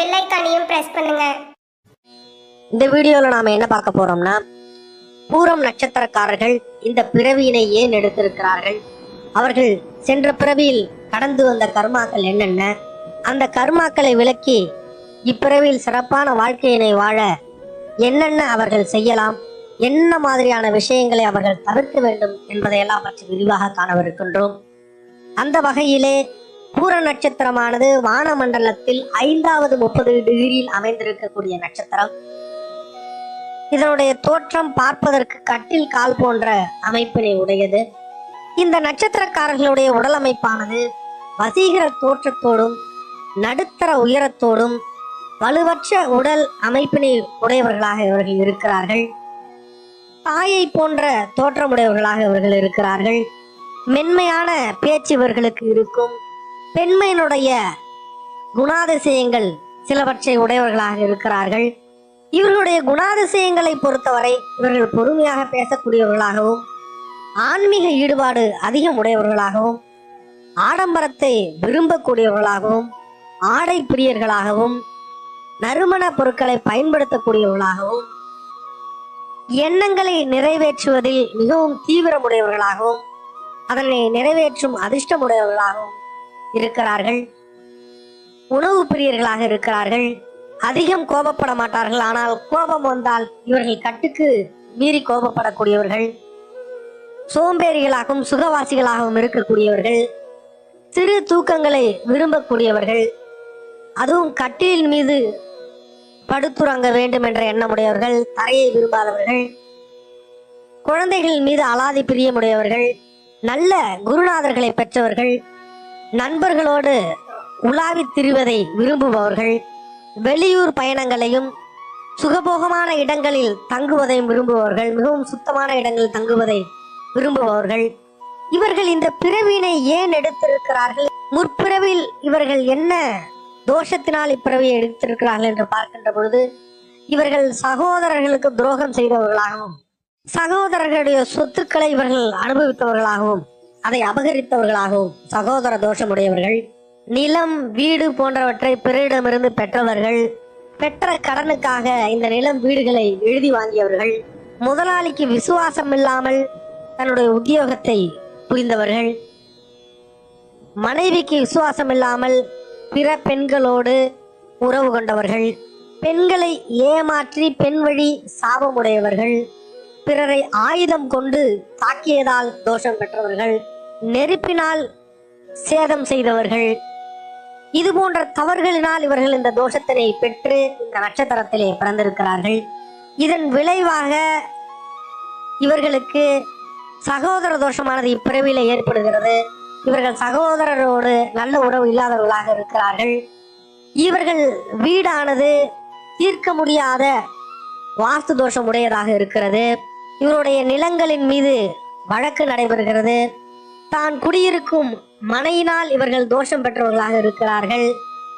Bell ஐக்கானையும் press பண்ணுங்க. இந்த வீடியோவில் நாம் என்ன பார்க்க போறோம்னா பூரம் நட்சத்திரக்காரர்கள் இந்த பிறவியினை ஏன் எடுத்திருக்கிறார்கள்? அவர்கள் சென்ற பிறவியில் கடந்து வந்த கர்மாக்கள் என்னென்ன? அந்த கர்மாக்களை விளக்கி இப்பிறவியில் சிறப்பான வாழ்க்கையினை வாழ என்னென்ன அவர்கள் செய்யலாம்? என்ன மாதிரியான விஷயங்களை அவர்கள் தவிர்க்க வேண்டும் என்பதையெல்லாம் பற்றி விரிவாக காணவிருக்கின்றோம். அந்த வகையிலே பூர நட்சத்திரமானது வானமண்டலத்தில் ஐந்தாவது முப்பது டிகிரியில் அமைந்திருக்கக்கூடிய நட்சத்திரம். இதனுடைய தோற்றம் பார்ப்பதற்கு கட்டில் கால் போன்ற அமைப்பினை உடையது. இந்த நட்சத்திரக்காரர்களுடைய உடல் அமைப்பானது வசீகர தோற்றத்தோடும் நடுத்தர உயரத்தோடும் வலுவற்ற உடல் அமைப்பினை உடையவர்களாக இவர்கள் இருக்கிறார்கள். தாயை போன்ற தோற்றமுடையவர்களாக இவர்கள் இருக்கிறார்கள். மென்மையான பேச்சு இவர்களுக்கு இருக்கும். பெண்மையினுடைய குணாதிசயங்கள் சிலவற்றை உடையவர்களாக இருக்கிறார்கள். இவர்களுடைய குணாதிசயங்களை பொறுத்தவரை இவர்கள் பொறுமையாக பேசக்கூடியவர்களாகவும் ஆன்மீக ஈடுபாடு அதிகம் உடையவர்களாகவும் ஆடம்பரத்தை விரும்பக்கூடியவர்களாகவும் ஆடை பிரியர்களாகவும் நறுமண பொருட்களை பயன்படுத்தக்கூடியவர்களாகவும் எண்ணங்களை நிறைவேற்றுவதில் மிகவும் தீவிரமுடையவர்களாகவும் அதனை நிறைவேற்றும் அதிர்ஷ்டமுடையவர்களாகவும் இருக்கிறார்கள். உணவு பிரியர்களாக இருக்கிறார்கள். அதிகம் கோபப்பட மாட்டார்கள். ஆனால் கோபம் வந்தால் இவர்கள் கட்டுக்கு மீறி கோபப்படக்கூடியவர்கள். சோம்பேறிகளாகவும் சுகவாசிகளாகவும் இருக்கக்கூடியவர்கள். சிறு தூக்கங்களை விரும்பக்கூடியவர்கள். அதுவும் கட்டிலின் மீது படுத்துறங்க வேண்டும் என்ற எண்ணமுடையவர்கள். தரையை விரும்பாதவர்கள். குழந்தைகள் மீது அலாதி பிரியமுடையவர்கள். நல்ல குருநாதர்களை பெற்றவர்கள். நண்பர்களோடு உலாவித் திரிவதை விரும்புபவர்கள் வெளியூர் பயணங்களையும் சுகபோகமான இடங்களில் தங்குவதை விரும்புபவர்கள் மிகவும் சுத்தமான இடங்களில் தங்குவதை விரும்புபவர்கள். இவர்கள் இந்த பிறவினை ஏன் எடுத்திருக்கிறார்கள்? முற்பிறவில் இவர்கள் என்ன தோஷத்தினால் இப்பிறவியை எடுத்திருக்கிறார்கள் என்று பார்க்கின்ற பொழுது இவர்கள் சகோதரர்களுக்கு துரோகம் செய்தவர்களாகவும் சகோதரர்களுடைய சொத்துக்களை இவர்கள் அனுபவித்தவர்களாகவும் அதை அபகரித்தவர்களாகவும் சகோதர தோஷமுடையவர்கள் நிலம் வீடு போன்றவற்றை பிறரிடமிருந்து பெற்றவர்கள் பெற்ற கடனுக்காக இந்த நிலம் வீடுகளை எழுதி வாங்கியவர்கள் முதலாளிக்கு விசுவாசம் இல்லாமல் தன்னுடைய உத்தியோகத்தை புரிந்தவர்கள் மனைவிக்கு விசுவாசம் இல்லாமல் பிற பெண்களோடு உறவு கொண்டவர்கள் பெண்களை ஏமாற்றி பெண் வழி சாபமுடையவர்கள் பிறரை ஆயுதம் கொண்டு தாக்கியதால் தோஷம் பெற்றவர்கள் நெருப்பினால் சேதம் செய்தவர்கள். இது போன்ற தவறுகளினால் இவர்கள் இந்த தோஷத்தினை பெற்று இந்த நட்சத்திரத்திலே பிறந்திருக்கிறார்கள். இதன் விளைவாக இவர்களுக்கு சகோதர தோஷமானது இப்பிறவியில் ஏற்படுகிறது. இவர்கள் சகோதரரோடு நல்ல உறவு இல்லாதவர்களாக இருக்கிறார்கள். இவர்கள் வீடானது தீர்க்க முடியாத வாஸ்து தோஷம் உடையதாக இருக்கிறது. இவருடைய நிலங்களின் மீது வழக்கு நடைபெறுகிறது. தான் குடியிருக்கும் மனையினால் இவர்கள் தோஷம் பெற்றவர்களாக இருக்கிறார்கள்.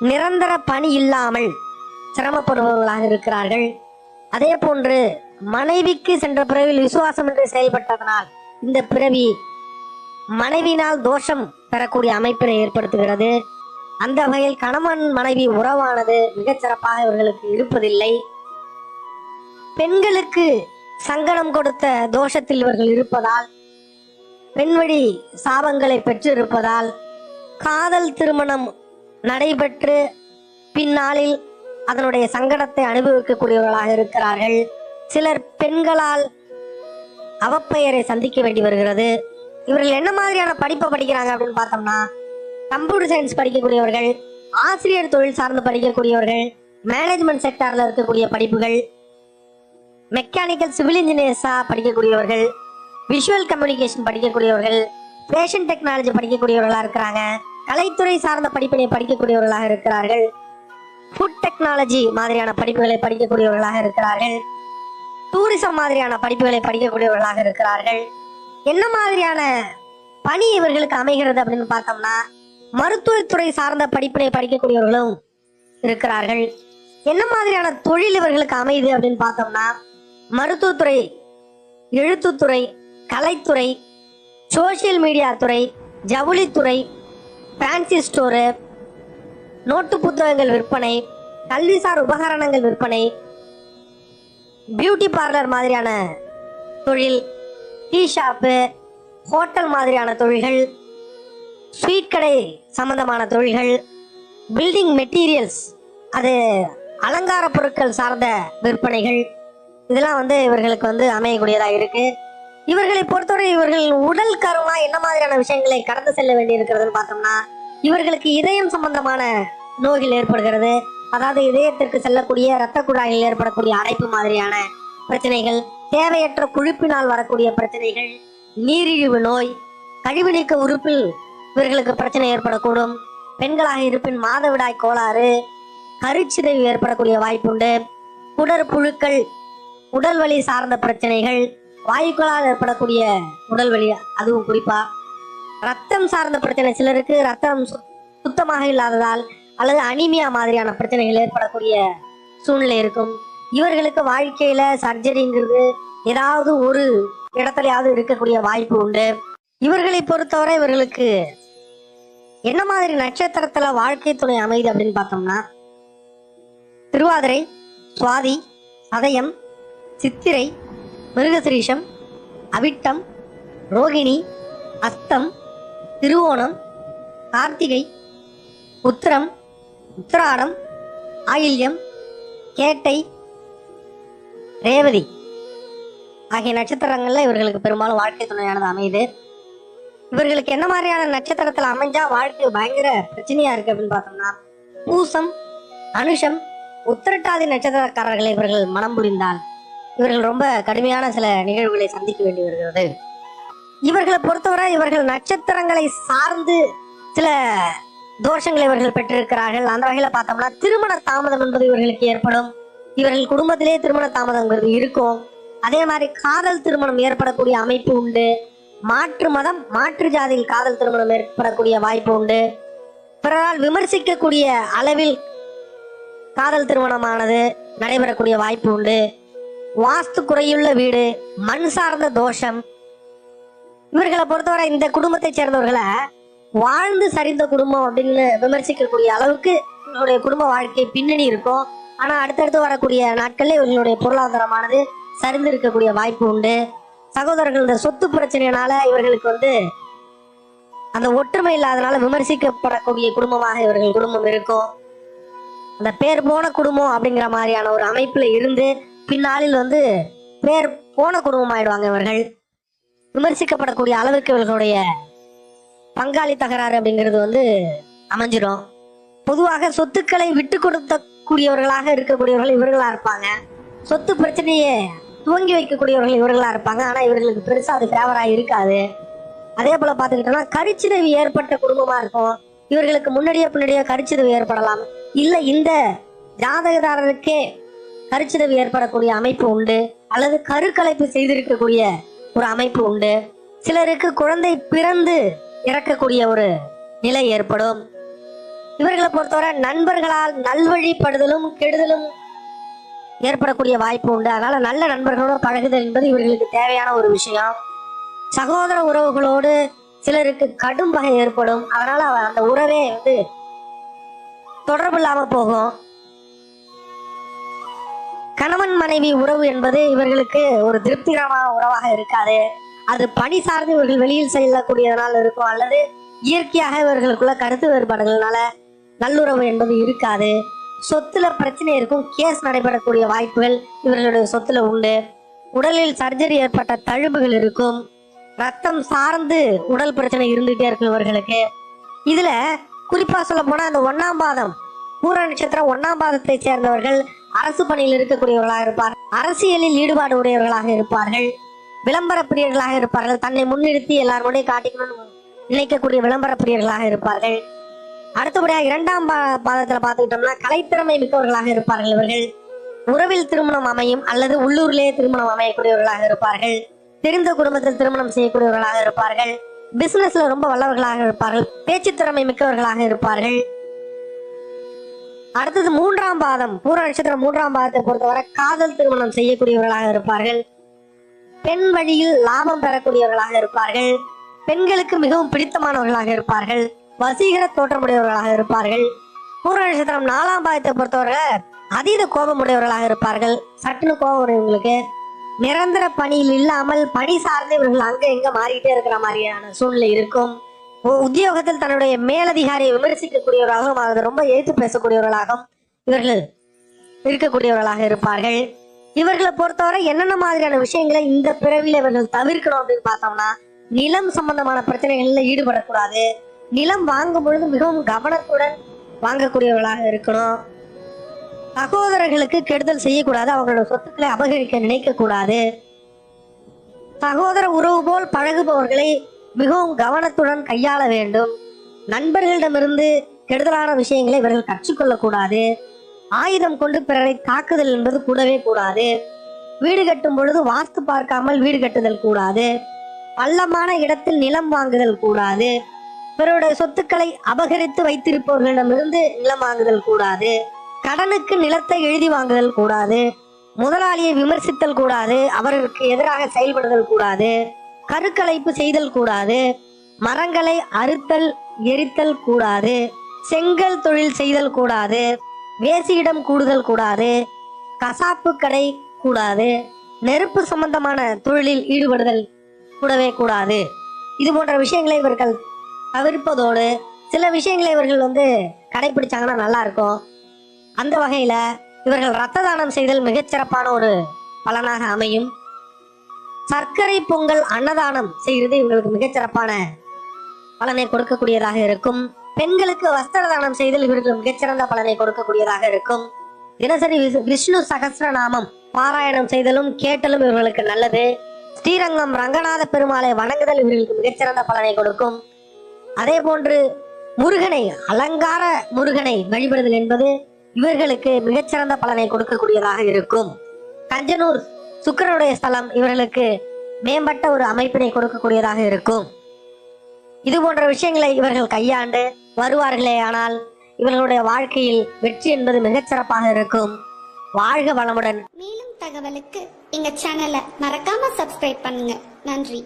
நிரந்தர பணி இல்லாமல் சிரமப்படுபவர்களாக இருக்கிறார்கள். அதே போன்று மனைவிக்கு சென்ற பிறவில் விசுவாசம் என்று செயல்பட்டதனால் இந்த பிறவி மனைவினால் தோஷம் பெறக்கூடிய அமைப்பினை ஏற்படுத்துகிறது. அந்த வகையில் கணவன் மனைவி உறவானது மிகச்சிறப்பாக இவர்களுக்கு இருப்பதில்லை. பெண்களுக்கு சங்கடம் கொடுத்த தோஷத்தில் இவர்கள் இருப்பதால் பெண்வழி சாபங்களை பெற்றிருப்பதால் காதல் திருமணம் நடைபெற்று பின்னாளில் அதனுடைய சங்கடத்தை அனுபவிக்கக்கூடியவர்களாக இருக்கிறார்கள். சிலர் பெண்களால் அவப்பெயரை சந்திக்க வேண்டி வருகிறது. இவர்கள் என்ன மாதிரியான படிப்பை படிக்கிறாங்க அப்படின்னு பார்த்தோம்னா கம்ப்யூட்டர் சயின்ஸ் படிக்கக்கூடியவர்கள் ஆசிரியர் தொழில் சார்ந்து படிக்கக்கூடியவர்கள் மேனேஜ்மெண்ட் செக்டாரில் இருக்கக்கூடிய படிப்புகள் மெக்கானிக்கல் சிவில் இன்ஜினியர்ஸா படிக்கக்கூடியவர்கள் விஷுவல் கம்யூனிகேஷன் படிக்கக்கூடியவர்கள் ஃபேஷன் டெக்னாலஜி படிக்கக்கூடியவர்களாக இருக்கிறாங்க. கலைத்துறை சார்ந்த படிப்பினை படிக்கக்கூடியவர்களாக இருக்கிறார்கள். ஃபுட் டெக்னாலஜி மாதிரியான படிப்புகளை படிக்கக்கூடியவர்களாக இருக்கிறார்கள். டூரிசம் மாதிரியான படிப்புகளை படிக்கக்கூடியவர்களாக இருக்கிறார்கள். என்ன மாதிரியான பணி இவர்களுக்கு அமைகிறது அப்படின்னு பார்த்தோம்னா மருத்துவத்துறை சார்ந்த படிப்பினை படிக்கக்கூடியவர்களும் இருக்கிறார்கள். என்ன மாதிரியான தொழில் இவர்களுக்கு அமையுது அப்படின்னு பார்த்தோம்னா மருத்துவத்துறை எழுத்துத்துறை கலைத்துறை சோஷியல் மீடியா துறை ஜவுளித்துறை ஃபேன்சி ஸ்டோரு நோட்டு புத்தகங்கள் விற்பனை கல்விசார் உபகரணங்கள் விற்பனை பியூட்டி பார்லர் மாதிரியான தொழில் டீ ஷாப்பு ஹோட்டல் மாதிரியான தொழில்கள் ஸ்வீட் கடை சம்பந்தமான தொழில்கள் பில்டிங் மெட்டீரியல்ஸ் அது அலங்கார பொருட்கள் சார்ந்த விற்பனைகள். இதெல்லாம் வந்து இவர்களுக்கு வந்து அமையக்கூடியதாக இருக்கு. இவர்களை பொறுத்தவரை இவர்கள் உடல் கருமா என்ன மாதிரியான விஷயங்களை கடந்து செல்ல வேண்டி இருக்கிறதுன்னு பார்த்தோம்னா இவர்களுக்கு இதயம் சம்பந்தமான நோய்கள் ஏற்படுகிறது. அதாவது இதயத்திற்கு செல்லக்கூடிய இரத்த குழாயில் ஏற்படக்கூடிய அடைப்பு மாதிரியான பிரச்சனைகள் தேவையற்ற கொழுப்பினால் வரக்கூடிய பிரச்சனைகள் நீரிழிவு நோய் கழிவு நீக்க உறுப்பில் இவர்களுக்கு பிரச்சனை ஏற்படக்கூடும். பெண்களாக இருப்பின் மாதவிடாய் கோளாறு கருச்சிதைவு ஏற்படக்கூடிய வாய்ப்புண்டு. குடற்புழுக்கள் உடல் வலி சார்ந்த பிரச்சனைகள் வாயுக்களால் ஏற்படக்கூடிய உடல் வலி அதுவும் குறிப்பா. ரத்தம் சார்ந்த பிரச்சனை சிலருக்கு ரத்தம் சு- சுத்தமாக இல்லாததால் அல்லது அனிமியா மாதிரியான பிரச்சனைகள் ஏற்படக்கூடிய சூழ்நிலை இருக்கும். இவர்களுக்கு வாழ்க்கையில சர்ஜரிங்கிறது ஏதாவது ஒரு இடத்துலயாவது இருக்கக்கூடிய வாய்ப்பு உண்டு. இவர்களை பொறுத்தவரை இவர்களுக்கு என்ன மாதிரி நட்சத்திரத்துல வாழ்க்கை துணை அமைது அப்படின்னு பார்த்தோம்னா திருவாதிரை சுவாதி அதயம் சித்திரை மிருகசிரீஷம் அவிட்டம் ரோகிணி அஸ்தம் திருவோணம் கார்த்திகை உத்திரம் உத்திராடம் ஆயில்யம் கேட்டை ரேவதி ஆகிய நட்சத்திரங்கள்ல இவர்களுக்கு பெரும்பாலும் வாழ்க்கை துணையானது அமையுது. இவர்களுக்கு என்ன மாதிரியான நட்சத்திரத்துல அமைஞ்சா வாழ்க்கை பயங்கர பிரச்சனையா இருக்கு அப்படின்னு பார்த்தோம்னா பூசம் அனுஷம் உத்திரட்டாதி நட்சத்திரக்காரர்களை இவர்கள் மனம் புரிந்தால் இவர்கள் ரொம்ப கடுமையான சில நிகழ்வுகளை சந்திக்க வேண்டி வருகிறது. இவர்களை பொறுத்தவரை இவர்கள் நட்சத்திரங்களை சார்ந்து சில தோஷங்களை இவர்கள் பெற்றிருக்கிறார்கள். அந்த வகையில பார்த்தோம்னா திருமண தாமதம் என்பது இவர்களுக்கு ஏற்படும். இவர்கள் குடும்பத்திலே திருமண தாமதங்கிறது இருக்கும். அதே மாதிரி காதல் திருமணம் ஏற்படக்கூடிய அமைப்பு உண்டு. மாற்று மதம் மாற்று ஜாதியில் காதல் திருமணம் ஏற்படக்கூடிய வாய்ப்பு உண்டு. பிறரால் விமர்சிக்கக்கூடிய அளவில் காதல் திருமணமானது நடைபெறக்கூடிய வாய்ப்பு உண்டு. வாஸ்து குறையுள்ள வீடு மண் சார்ந்த தோஷம். இவர்களை பொறுத்தவரை இந்த குடும்பத்தை சேர்ந்தவர்களை வாழ்ந்து சரிந்த குடும்பம் அப்படின்னு விமர்சிக்கக்கூடிய அளவுக்கு இவர்களுடைய குடும்ப வாழ்க்கை பின்னணி இருக்கும். ஆனா அடுத்தடுத்து வரக்கூடிய நாட்களில் இவர்களுடைய பொருளாதாரமானது சரிந்து இருக்கக்கூடிய வாய்ப்பு உண்டு. சகோதரர்கள் இந்த சொத்து பிரச்சனையினால இவர்களுக்கு வந்து அந்த ஒற்றுமை இல்லாதனால விமர்சிக்கப்படக்கூடிய குடும்பமாக இவர்கள் குடும்பம் இருக்கும். அந்த பேர் போன குடும்பம் அப்படிங்கிற மாதிரியான ஒரு அமைப்புல இருந்து பின்னாளில் வந்து பேர் போன குடும்பம் ஆயிடுவாங்க இவர்கள். விமர்சிக்கப்படக்கூடிய அளவுக்கு இவர்களுடைய பங்காளி தகராறு அப்படிங்கிறது வந்து அமைஞ்சிடும். பொதுவாக சொத்துக்களை விட்டு கொடுத்த கூடியவர்களாக இருக்கக்கூடியவர்கள் இவர்களா இருப்பாங்க. சொத்து பிரச்சனையை துவங்கி வைக்கக்கூடியவர்கள் இவர்களா இருப்பாங்க. ஆனா இவர்களுக்கு பெருசா அது ஃபேவரா இருக்காது. அதே போல பாத்துக்கிட்டோம்னா கரிச்சிதவி ஏற்பட்ட குடும்பமா இருக்கும். இவர்களுக்கு முன்னாடியே பின்னாடியே கரிச்சிதவி ஏற்படலாம். இல்ல இந்த ஜாதகதாரருக்கே கருச்சிதவு ஏற்படக்கூடிய அமைப்பு உண்டு. அல்லது கருக்கலைப்பு செய்திருக்கக்கூடிய ஒரு அமைப்பு உண்டு. சிலருக்கு குழந்தை பிறந்து இறக்கக்கூடிய ஒரு நிலை ஏற்படும். இவர்களை பொறுத்தவரை நண்பர்களால் நல்வழிப்படுதலும் கெடுதலும் ஏற்படக்கூடிய வாய்ப்பு உண்டு. அதனால நல்ல நண்பர்களோடு பழகுதல் என்பது இவர்களுக்கு தேவையான ஒரு விஷயம். சகோதர உறவுகளோடு சிலருக்கு கடும் பகை ஏற்படும். அதனால அந்த உறவே வந்து தொடர்பு இல்லாமல் போகும். கணவன் மனைவி உறவு என்பது இவர்களுக்கு ஒரு திருப்திகரமான உறவாக இருக்காது. அது பணி சார்ந்து இவர்கள் வெளியில் செல்லக்கூடியதனால் இருக்கும். அல்லது இயற்கையாக இவர்களுக்குள்ள கருத்து வேறுபாடுகள்னால நல்லுறவு என்பது இருக்காது. சொத்துல பிரச்சனை இருக்கும். கேஸ் நடைபெறக்கூடிய வாய்ப்புகள் இவர்களுடைய சொத்துல உண்டு. உடலில் சர்ஜரி ஏற்பட்ட தழும்புகள் இருக்கும். ரத்தம் சார்ந்து உடல் பிரச்சனை இருந்துகிட்டே இருக்கும் இவர்களுக்கு. இதுல குறிப்பா சொல்ல போனா அந்த ஒன்னாம் பாதம் பூர நட்சத்திரம் ஒன்னாம் பாதத்தை சேர்ந்தவர்கள் அரசு பணியில் இருக்கக்கூடியவர்களாக இருப்பார் அரசியலில் ஈடுபாடு உடையவர்களாக இருப்பார்கள். விளம்பர பிரியர்களாக இருப்பார்கள். தன்னை முன்னிறுத்தி எல்லாருடைய காட்டிக்கணும்னு நினைக்கக்கூடிய விளம்பர பிரியர்களாக இருப்பார்கள். அடுத்தபடியாக இரண்டாம் பாதத்தில் பாதத்துல பார்த்துக்கிட்டோம்னா கலைத்திறமை மிக்கவர்களாக இருப்பார்கள் இவர்கள். உறவில் திருமணம் அமையும் அல்லது உள்ளூர்லேயே திருமணம் அமையக்கூடியவர்களாக இருப்பார்கள். தெரிந்த குடும்பத்தில் திருமணம் செய்யக்கூடியவர்களாக இருப்பார்கள். பிசினஸ்ல ரொம்ப வல்லவர்களாக இருப்பார்கள். பேச்சு திறமை மிக்கவர்களாக இருப்பார்கள். அடுத்தது மூன்றாம் பாதம். பூர நட்சத்திரம் மூன்றாம் பாதத்தை பொறுத்தவரை காதல் திருமணம் செய்யக்கூடியவர்களாக இருப்பார்கள். பெண் வழியில் லாபம் பெறக்கூடியவர்களாக இருப்பார்கள். பெண்களுக்கு மிகவும் பிடித்தமானவர்களாக இருப்பார்கள். வசீகர தோற்றமுடையவர்களாக இருப்பார்கள். பூர நட்சத்திரம் நாலாம் பாதத்தை பொறுத்தவரை அதீத கோபமுடையவர்களாக இருப்பார்கள். சட்டுன்னு கோபம் உடையவங்களுக்கு இவங்களுக்கு. நிரந்தர பணியில் இல்லாமல் பணி சார்ந்து இவர்கள் அங்க இங்க மாறிக்கிட்டே இருக்கிற மாதிரியான சூழ்நிலை இருக்கும். உத்தியோகத்தில் தன்னுடைய மேலதிகாரியை விமர்சிக்கக்கூடியவர்களாகவும் அதை ரொம்ப எழுத்து பேசக்கூடியவர்களாகவும் இவர்கள் இருக்கக்கூடியவர்களாக இருப்பார்கள். இவர்களை பொறுத்தவரை என்னென்ன மாதிரியான விஷயங்களை இந்த பிறவியில இவர்கள் தவிர்க்கணும் அப்படின்னு பார்த்தோம்னா நிலம் சம்பந்தமான பிரச்சனைகள்ல ஈடுபடக்கூடாது. நிலம் வாங்கும் பொழுது மிகவும் கவனத்துடன் வாங்கக்கூடியவர்களாக இருக்கணும். சகோதரர்களுக்கு கெடுதல் செய்யக்கூடாது அவங்களோட சொத்துக்களை அபகரிக்க நினைக்க கூடாது சகோதர உறவு போல் பழகுபவர்களை மிகவும் கவனத்துடன் கையாள வேண்டும். நண்பர்களிடமிருந்து கெடுதலான விஷயங்களை இவர்கள் கற்றுக்கொள்ளக்கூடாது. ஆயுதம் கொண்டு பிறரை தாக்குதல் என்பது கூடவே கூடாது. வீடு கட்டும் பொழுது வாஸ்து பார்க்காமல் வீடு கட்டுதல் கூடாது. பள்ளமான இடத்தில் நிலம் வாங்குதல் கூடாது. பிறருடைய சொத்துக்களை அபகரித்து வைத்திருப்பவர்களிடமிருந்து நிலம் வாங்குதல் கூடாது. கடனுக்கு நிலத்தை எழுதி வாங்குதல் கூடாது. முதலாளியை விமர்சித்தல் கூடாது. அவருக்கு எதிராக செயல்படுதல் கூடாது. கருக்கலைப்பு செய்தல் கூடாது. மரங்களை அறுத்தல் எரித்தல் கூடாது. செங்கல் தொழில் செய்தல் கூடாது. வேசியிடம் கூடுதல் கூடாது. கசாப்பு கடை கூடாது. நெருப்பு சம்பந்தமான தொழிலில் ஈடுபடுதல் கூடவே கூடாது. இது போன்ற விஷயங்களை இவர்கள் தவிர்ப்பதோடு சில விஷயங்களை இவர்கள் வந்து கடைபிடிச்சாங்கன்னா நல்லா இருக்கும் அந்த வகையில் இவர்கள் ரத்த தானம் செய்தல் மிகச்சிறப்பான ஒரு பலனாக அமையும். சர்க்கரை பொங்கல் அன்னதானம் செய்கிறது இவங்களுக்கு மிகச்சிறப்பான பலனை கொடுக்கக்கூடியதாக இருக்கும். பெண்களுக்கு வஸ்திர தானம் செய்தல் இவர்கள் மிகச்சிறந்த பலனை கொடுக்கக்கூடியதாக இருக்கும். தினசரி விஷ்ணு சகசிரநாமம் பாராயணம் செய்தலும் கேட்டலும் இவர்களுக்கு நல்லது. ஸ்ரீரங்கம் ரங்கநாத பெருமாளை வணங்குதல் இவர்களுக்கு மிகச்சிறந்த பலனை கொடுக்கும். அதே போன்று முருகனை அலங்கார முருகனை வழிபடுதல் என்பது இவர்களுக்கு மிகச்சிறந்த பலனை கொடுக்கக்கூடியதாக இருக்கும். கஞ்சனூர் சுக்கிரனுடைய ஸ்தலம் இவர்களுக்கு மேம்பட்ட ஒரு அமைப்பினை கொடுக்கக்கூடியதாக இருக்கும். இது போன்ற விஷயங்களை இவர்கள் கையாண்டு வருவார்களே ஆனால் இவர்களுடைய வாழ்க்கையில் வெற்றி என்பது மிகச்சிறப்பாக இருக்கும். வாழ்க வளமுடன். மேலும் தகவலுக்கு எங்க சேனலை மறக்காம சப்ஸ்கிரைப் பண்ணுங்க. நன்றி.